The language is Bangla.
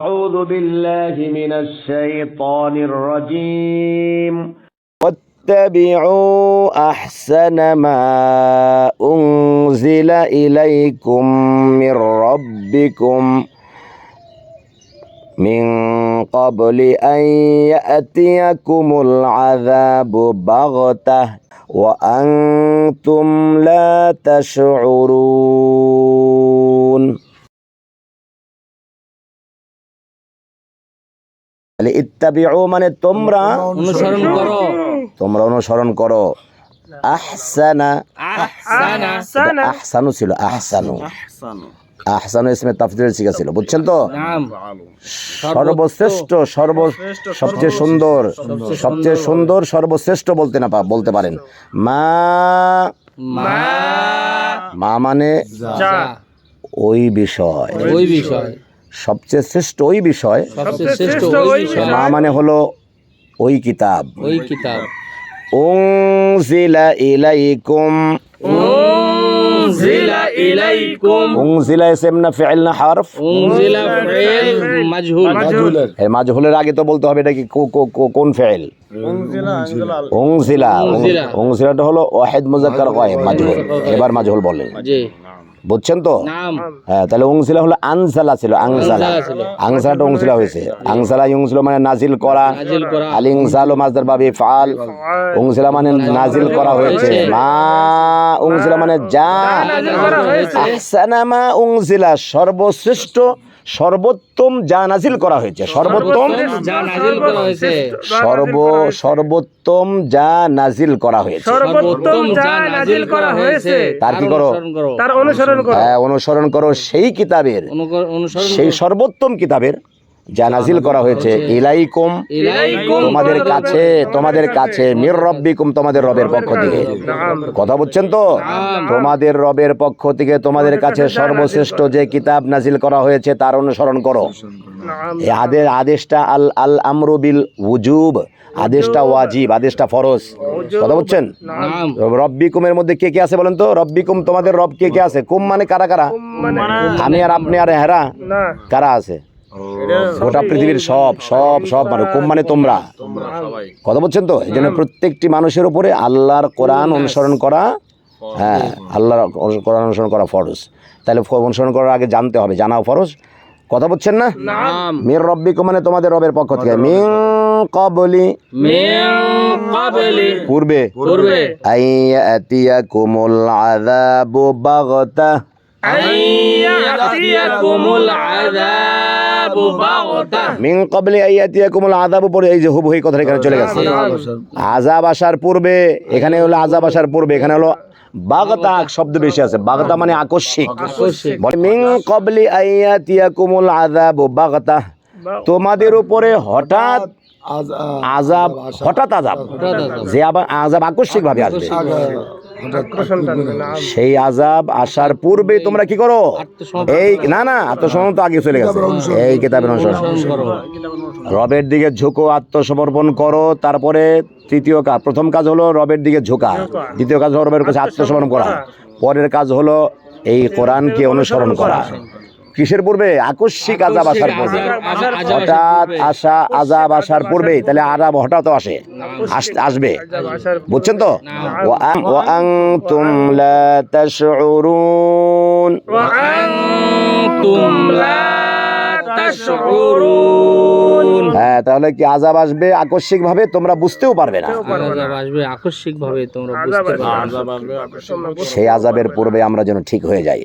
أعوذ بالله من الشيطان الرجيم. واتبعوا أحسن ما أنزل إليكم من ربكم من قبل أن يأتيكم العذاب بغتة وأنتم لا تشعرون. তাহলে ইত্তাবিউ মানে তোমরা অনুসরণ করো। তোমরা অনুসরণ করো। আহসানা। আহসানা। ছিল আহসানু। আহসানু। ইসমে তাফসীরের শিখা ছিল বুঝছেন তো? সর্বশ্রেষ্ঠ সর্ব সবচেয়ে সুন্দর সবচেয়ে সুন্দর সর্বশ্রেষ্ঠ বলতে না পা- বলতে পারেন। মা মা। মা মানে যা। ওই বিষয়। ওই বিষয়। সবচেয়ে শ্রেষ্ঠ ওই বিষয় সবচেয়ে শ্রেষ্ঠ ওই বিষয়। মা মানে হলো ওই কিতাব। ওই কিতাব। উনজিলা ইলাইকুম। উনজিলা ইলাইকুম। ইসম না ফি'ল না হরফ? উনজিলা ফাইল মাজহুল। এর মাজহুলের আগে তো বলতে হবে এটা কি কোন ফেল উংজিলা উংজিলা। উংজিলাটা হলো ওয়াহিদ মুজাক্কার গায়েব মাজহুল। এবার মাজহুল বলেন জি। বুঝছেন তো? হ্যাঁ তাহলে উংসিলা হলো আনসালা ছিল আংসালা আংসালাটা উংজিলা হয়েছে। আংসালা ইংসিলা মানে নাজিল করা। আল ইনসালু মাজদার বাবে ফাল। উংজিলা মানে নাজিল করা হয়েছে। মা উংজিলা মানে যা। আসানা আহসানা মা উংজিলা সর্বশ্রেষ্ঠ। সর্বোত্তম যা নাজিল করা হয়েছে সর্বোত্তম করা হয়েছে। সর্ব সর্বোত্তম যা নাজিল করা হয়েছে। সর্বোত্তম যা নাজিল করা হয়েছে। তার কি করো? তার অনুসরণ করো। হ্যাঁ, অনুসরণ করো সেই কিতাবের। সেই সর্বোত্তম কিতাবের। যা নাজিল করা হয়েছে ইলাইকুম তোমাদের কাছে তোমাদের কাছে মির রব্বিকুম তোমাদের রবের পক্ষ থেকে। কথা বুঝছেন তো? তোমাদের রবের পক্ষ থেকে তোমাদের কাছে সর্বশ্রেষ্ঠ যে কিতাব নাজিল করা হয়েছে তার অনুসরণ করো। এই আদের আদেশটা আল আল আমরু বিল উজুব আদেশটা ওয়াজিব আদেশটা ফরজ। কথা বুঝছেন? রব্বিকুমের মধ্যে কে কে আছে বলেন তো? রব্বিকুম তোমাদের রব কে কে আছে? কুম মানে কারা কারা? আমি আর আপনি আর হেরা? কারা আছে? গোটা পৃথিবীর সব সব সব মানে কুম মানে তোমরা? কথা বলছেন তো? এই জন্য প্রত্যেকটি মানুষের উপরে আল্লাহর কোরআন অনুসরণ করা হ্যাঁ আল্লাহর কোরআন অনুসরণ করা ফরজ। তাহলে অনুসরণ করার আগে জানতে হবে জানাও ফরজ? কথা বলছেন না? নাম। মির রব্বিকুম মানে তোমাদের রবের পক্ষ থেকে। মিন কবলি। পূর্বে। আইয়াতিয়াকুমুল আযাবু বাগতা। মিন কবলি আইয়াতিয়াকুমুল আযাবু পরে এই যে হুবহু এই কথাটা এখানে চলে গেছে। আজাব আসার পূর্বে এখানে হলো আজাব আসার পূর্বে এখানে হলো বাগতা শব্দ বেশি আছে। বাগতা মানে আকস্মিক। আকস্মিক। বলে, মিন কবলি আইয়াতিয়াকুমুল আযাবু বাগতা তোমাদের উপরে হঠাৎ আজাব হঠাৎ আজাব যে আবার আজাব আকস্মিক ভাবে আসবে সেই আজাব আসার পূর্বে তোমরা কি করো? এই না না আত্মসমর্পণ তো আগে চলে গেছে। এই কিতাবের অনুসরণ। রবের দিকে ঝুঁকো আত্মসমর্পণ করো তারপরে তৃতীয় কাজ প্রথম কাজ হলো রবের দিকে ঝোঁকা। দ্বিতীয় কাজ হলো রবের কাছে আত্মসমর্পণ করা। পরের কাজ হলো এই কোরআনকে অনুসরণ করা। কিসের পূর্বে আকস্মিক আজাব আসার পূর্বে আজাব আসার হঠাৎ পূর্বে। আসা আজাব আসার পূর্বে তাহলে আজাব হঠাৎ আসে আস- আসবে বুঝছেন তো ওয়াং- ওয়াংতুম লা তাশউরুন وأنتم لا تشعرون হ্যাঁ তাহলে কি আজাব আসবে আকস্মিক ভাবে তোমরা বুঝতেও পারবে না আজাব আসবে আকস্মিক ভাবে তোমরা বুঝতে পারবে সেই আজাবের পূর্বে আমরা যেন ঠিক হয়ে যাই